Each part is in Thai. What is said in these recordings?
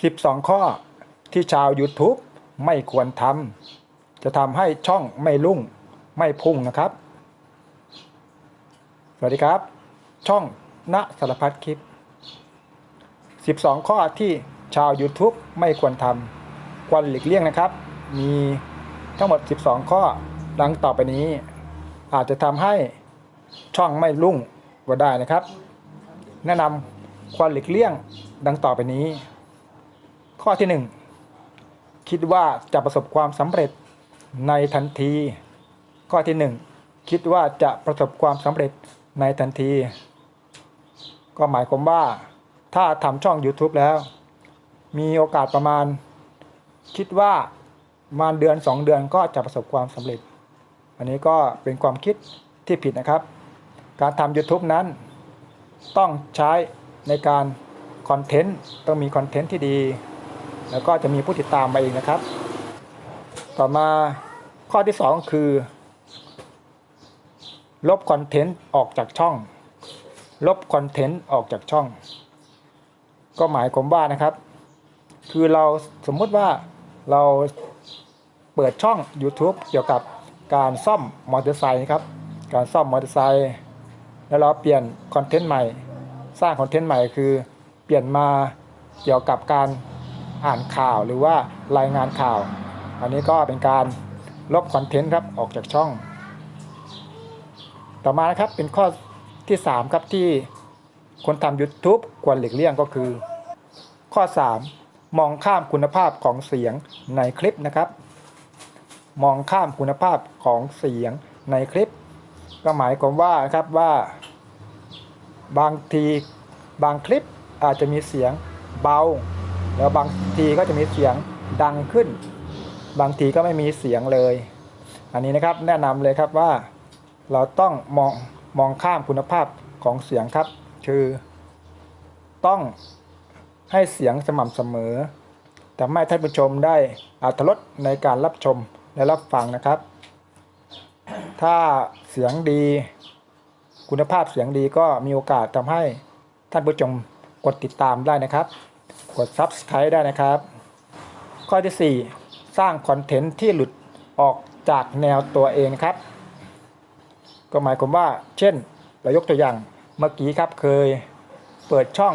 12 ข้อที่ชาว YouTube ไม่ควรทำจะทำให้ช่องไม่รุ่งไม่พุ่งนะครับ สวัสดีครับ ช่องณสารพัดคลิป 12 ข้อที่ชาว YouTube ไม่ควรทำควรหลีกเลี่ยงนะครับ มีทั้งหมด 12 ข้อดังต่อไปนี้ อาจจะทำให้ช่องไม่รุ่งก็ได้นะครับ แนะนำควรหลีกเลี่ยงดังต่อไปนี้ ข้อที่ 1 คิดว่าจะประสบความสำเร็จในทันที ข้อที่ 1 คิดว่าจะประสบความสำเร็จในทันที ก็หมายความว่า ถ้าทำช่อง YouTube แล้ว มีโอกาสประมาณ คิดว่ามาเดือน 2 เดือนก็จะประสบความสำเร็จ อันนี้ก็เป็นความคิดที่ผิดนะครับ การทำ YouTube นั้น ต้องใช้ในการคอนเทนต์ต้องมีคอนเทนต์ที่ดี แล้วก็จะมีผู้ติดตามมาเองนะครับ ต่อมาข้อที่ 2 คือ ลบคอนเทนต์ออกจากช่อง ลบคอนเทนต์ออกจากช่อง ก็หมายความว่านะครับ คือเราสมมุติว่าเราเปิดช่อง YouTube เกี่ยวกับการซ่อมมอเตอร์ไซค์ครับ การซ่อมมอเตอร์ไซค์แล้วเราเปลี่ยนคอนเทนต์ใหม่ สร้างคอนเทนต์ใหม่คือ เปลี่ยนมาเกี่ยวกับการ อ่านข่าวหรือว่ารายงานข่าว อันนี้ก็เป็นการลบคอนเทนต์ครับออกจากช่อง ต่อมานะครับเป็นข้อที่ 3 ครับที่คนทำ YouTube ควรหลีกเลี่ยงก็คือ ข้อ 3 มองข้ามคุณภาพของเสียงในคลิปนะครับ มองข้ามคุณภาพของเสียงในคลิป ก็หมายความว่าครับว่าบางทีบางคลิปอาจจะมีเสียงเบา แล้วบางทีก็จะมีเสียงดังขึ้น บางทีก็ไม่มีเสียงเลย อันนี้นะครับแนะนำเลยครับว่าเราต้องมองมองข้ามคุณภาพของเสียงครับ คือต้องให้เสียงสม่ำเสมอทำให้ท่านผู้ชมได้อรรถรสในการรับชมและรับฟังนะครับ ถ้าเสียงดี คุณภาพเสียงดีก็มีโอกาสทำให้ท่านผู้ชมกดติดตามได้นะครับ กด Subscribe ได้นะครับ ข้อที่ 4 สร้างคอนเทนต์ที่หลุดออกจากแนวตัวเองครับ ก็หมายความว่า เช่นเรายกตัวอย่างเมื่อกี้ครับเคยเปิดช่อง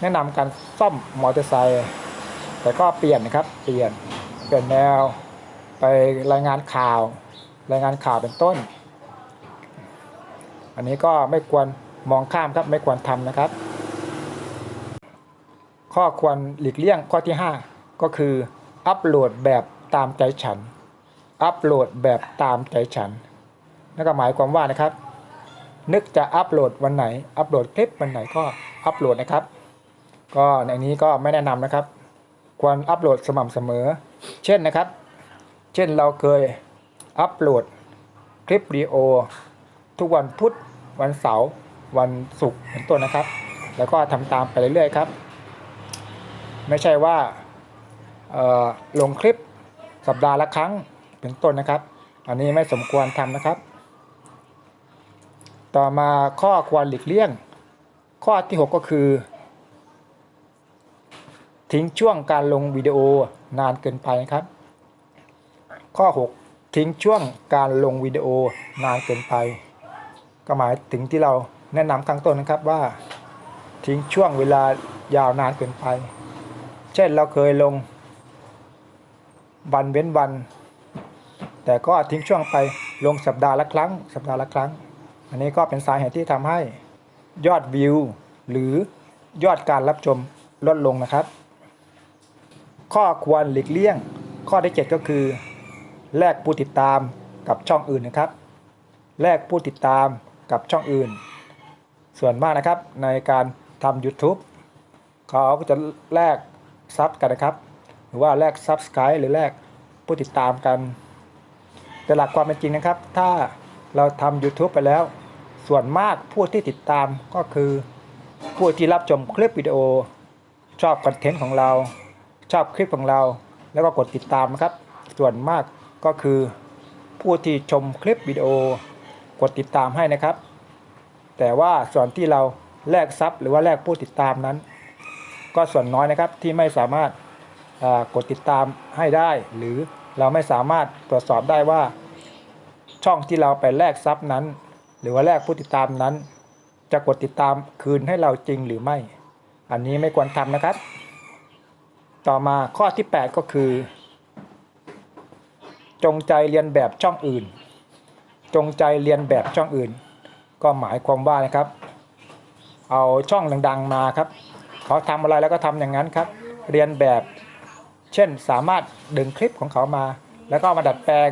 แนะนำการซ่อมมอเตอร์ไซค์แต่ก็เปลี่ยนนะครับ เปลี่ยนเปลี่ยนแนวไปรายงานข่าว รายงานข่าวเป็นต้น อันนี้ก็ไม่ควรมองข้ามครับไม่ควรทำนะครับ ข้อควรหลีกเลี่ยงข้อที่ 5 ก็คือ อัปโหลดแบบตามใจฉัน อัปโหลดแบบตามใจฉันนั่นก็หมายความว่านะครับ นึกจะอัปโหลดวันไหน อัปโหลดคลิปวันไหนก็อัปโหลดนะครับ ก็ในนี้ก็ไม่แนะนำนะครับ ควรอัปโหลดสม่ำเสมอ เช่นนะครับ เช่นเราเคยอัปโหลดคลิปวิดีโอ ทุกวันพุธวันเสาร์วันศุกร์เป็นต้นนะครับ แล้วก็ทำตามไปเรื่อยๆครับ ไม่ใช่ว่าลงคลิปสัปดาห์ละครั้งเป็นต้นนะครับ อันนี้ไม่สมควรทำนะครับ ต่อมาข้อควรหลีกเลี่ยง ข้อที่ 6 ก็คือ ทิ้งช่วงการลงวิดีโอนานเกินไปนะครับ ข้อ 6 ทิ้งช่วงการลงวิดีโอนานเกินไป ก็หมายถึงที่เราแนะนำข้างต้นนะครับว่า ทิ้งช่วงเวลายาวนานเกินไป ช่นเราเคยลงวันเว้นวัน แต่ก็ทิ้งช่วงไปลงสัปดาห์ละครั้ง สัปดาห์ละครั้ง อันนี้ก็เป็นสาเหตุที่ทำให้ยอดวิว หรือยอดการรับชมลดลงนะครับ ข้อควรหลีกเลี่ยง ข้อที่ 7 ก็คือ แลกผู้ติดตามกับช่องอื่นนะครับ แลกผู้ติดตามกับช่องอื่น ส่วนมากนะครับในการทำ YouTube เขาก็จะแลก ซับกันนะครับ หรือว่าแลก Subscribe หรือแลกผู้ติดตามกัน แต่หลักความเป็นจริงนะครับ ถ้าเราทำ YouTube ไปแล้ว ส่วนมากผู้ที่ติดตามก็คือ ผู้ที่รับชมคลิปวิดีโอ ชอบคอนเทนต์ของเรา ชอบคลิปของเรา แล้วก็กดติดตามนะครับ ส่วนมากก็คือผู้ที่ชมคลิปวิดีโอกดติดตามให้นะครับ แต่ว่าส่วนที่เราแลกซับหรือว่าแลกผู้ติดตามนั้น ก็ส่วนน้อยนะครับที่ไม่สามารถกดติดตามให้ได้ หรือเราไม่สามารถตรวจสอบได้ว่า ช่องที่เราไปแลกซับนั้น หรือว่าแลกผู้ติดตามนั้น จะกดติดตามคืนให้เราจริงหรือไม่ อันนี้ไม่ควรทำนะครับ ต่อมาข้อที่ 8 ก็คือ จงใจเรียนแบบช่องอื่น จงใจเรียนแบบช่องอื่น ก็หมายความว่านะครับ เอาช่องดังๆมาครับ เขาทำอะไรแล้วก็ทำอย่างนั้นครับ เรียนแบบเช่นสามารถดึงคลิปของเขามา แล้วก็มาดัดแปลง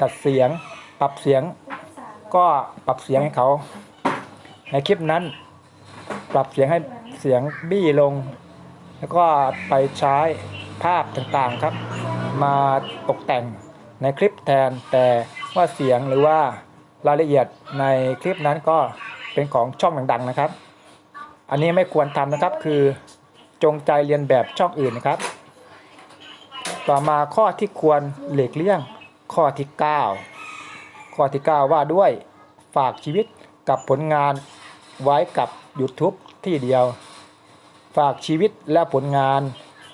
ตัดเสียง ปรับเสียง ก็ปรับเสียงให้เขา ในคลิปนั้น ปรับเสียงให้เสียงบี้ลง แล้วก็ไปใช้ภาพต่างๆครับ มาตกแต่งในคลิปแทนแต่ว่าเสียงหรือว่ารายละเอียดในคลิปนั้นก็เป็นของช่องดังๆนะครับ อันนี้ไม่ควรทำนะครับคือจงใจเรียนแบบช่องอื่นนะครับ ต่อมาข้อที่ควรหลีกเลี่ยงข้อที่ 9 ข้อที่ 9 ว่าด้วยฝากชีวิตกับผลงานไว้กับ YouTube ที่เดียว ฝากชีวิตและผลงาน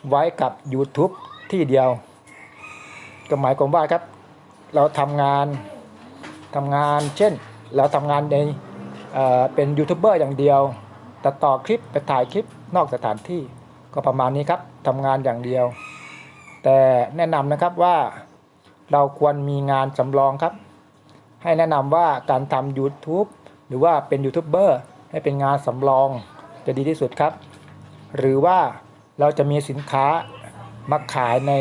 ไว้กับ YouTube ที่เดียว ก็หมายความว่าครับ เราทำงานทำงานเช่น เราทำงานในเเป็นยูทูบเบอร์อย่างเดียว ตัดต่อคลิปไปถ่ายคลิปนอกสถานที่ก็ประมาณนี้ครับทำงานอย่างเดียว แต่แนะนำนะครับว่าเราควรมีงานสำรองครับ ให้แนะนำว่าการทำ YouTube หรือว่าเป็นยูทูบเบอร์ให้เป็นงานสำรองจะดีที่สุดครับ หรือว่าเราจะมีสินค้ามาขายใน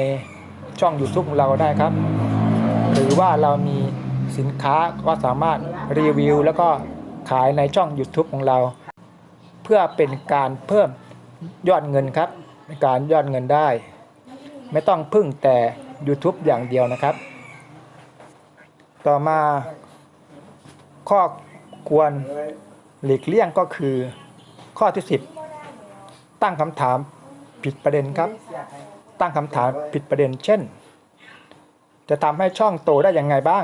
ช่อง YouTube ของเราได้ครับ หรือว่าเรามีสินค้าก็สามารถรีวิวแล้วก็ขายในช่อง YouTube ของเรา เพื่อเป็นการเพิ่มยอดเงินครับในการยอดเงินได้ ไม่ต้องพึ่งแต่ YouTube อย่างเดียวนะครับ ต่อมาข้อควรหลีกเลี่ยงก็คือข้อที่ 10 ตั้งคำถามผิดประเด็นครับ ตั้งคำถามผิดประเด็น เช่น จะทำให้ช่องโตได้ยังไงบ้าง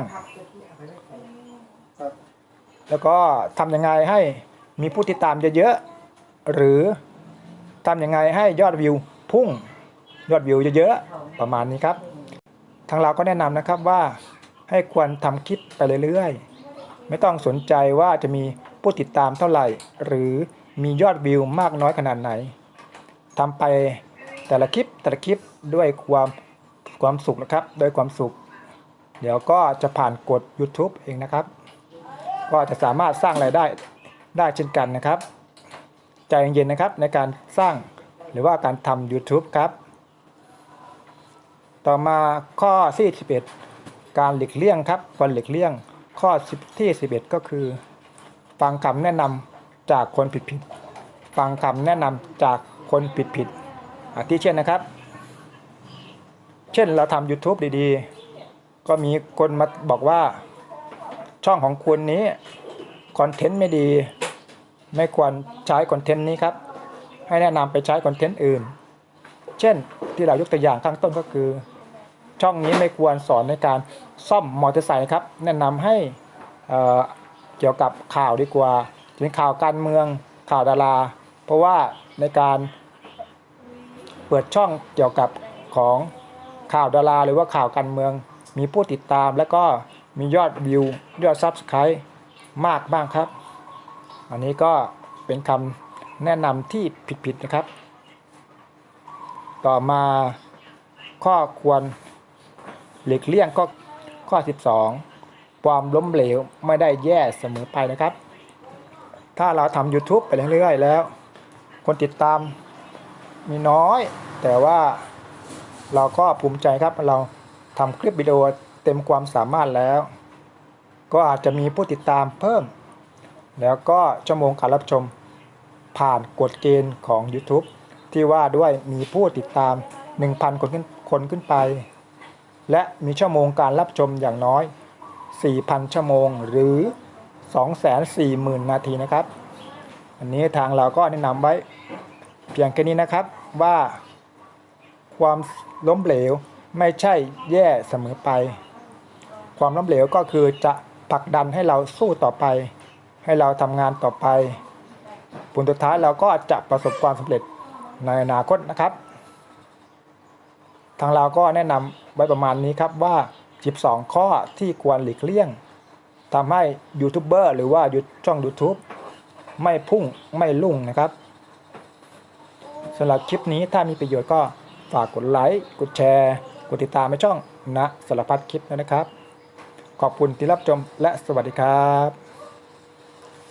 แล้วก็ทำยังไงให้มีผู้ติดตามเยอะๆ หรือทำยังไงให้ยอดวิวพุ่งยอดวิวเยอะๆประมาณนี้ครับ ทางเราก็แนะนำนะครับว่าให้ควรทำคลิปไปเรื่อยๆ ไม่ต้องสนใจว่าจะมีผู้ติดตามเท่าไหร่ หรือมียอดวิวมากน้อยขนาดไหนทำไปแต่ละคลิปแต่ละคลิปด้วยความความสุขนะครับด้วยความสุข เดี๋ยวก็จะผ่านกฎ YouTube เองนะครับ ก็จะสามารถสร้างรายได้ได้เช่นกันนะครับ ใจเย็นๆนะครับในการสร้างหรือว่าการทำ YouTube ครับ ต่อมาข้อที่11 การหลีกเลี่ยงครับควรหลีกเลี่ยงข้อ10ที่ 11 ก็คือ ฟังคำแนะนำจากคนผิดๆฟังคำแนะนำจากคนผิดๆอาทิเช่นนะครับ เช่นเราทำ YouTube ดีๆ ก็มีคนมาบอกว่าช่องของคุณนี้คอนเทนต์ไม่ดี ไม่ควรใช้คอนเทนต์นี้ครับ ให้แนะนำไปใช้คอนเทนต์อื่น เช่นที่เรายกตัวอย่างข้างต้นก็คือ ช่องนี้ไม่ควรสอนในการซ่อมมอเตอร์ไซค์ครับ แนะนำให้เอ่อเกี่ยวกับข่าวดีกว่าเป็นข่าวการเมืองข่าวดารา เพราะว่าในการเปิดช่องเกี่ยวกับของข่าวดารา หรือว่าข่าวการเมือง มีผู้ติดตาม แล้วก็มียอดวิวยอดซับสไครต์มากบ้างครับ อันนี้ก็เป็นคำแนะนำที่ผิดๆนะครับ ต่อมาข้อควรหลีกเลี่ยงก็ข้อ 12 ความล้มเหลวไม่ได้แย่เสมอไปนะครับ ถ้าเราทำ YouTube ไปเรื่อยๆแล้ว คนติดตามมีน้อย แต่ว่าเราก็ภูมิใจครับเราทำคลิปวิดีโอเต็มความสามารถแล้ว ก็อาจจะมีผู้ติดตามเพิ่ม แล้วก็ชั่วโมงการรับชมผ่านกฎเกณฑ์ของ YouTube ที่ว่าด้วยมีผู้ติดตาม 1,000 คนขึ้นคนขึ้นไป และมีชั่วโมงการรับชมอย่างน้อย 4,000 ชั่วโมงหรือ 240,000 นาทีนะครับ อันนี้ทางเราก็แนะนำไว้เพียงแค่นี้นะครับว่า ความล้มเหลวไม่ใช่แย่เสมอไป ความล้มเหลวก็คือจะผลักดันให้เราสู้ต่อไป ให้เราทำงานต่อไป ผลสุดท้ายเราก็จะประสบความสำเร็จในอนาคตนะครับ ทางเราก็แนะนำไว้ประมาณนี้ครับว่า 12 ข้อที่ควรหลีกเลี่ยงทำให้ยูทูบเบอร์หรือว่ายูช่อง YouTube ไม่พุ่งไม่ลุ่งนะครับสำหรับคลิปนี้ถ้ามีประโยชน์ก็ฝากกดไลค์กดแชร์ กดติดตามในช่องนะสารพัดคลิปนะครับ ขอบคุณที่รับชมและสวัสดีครับ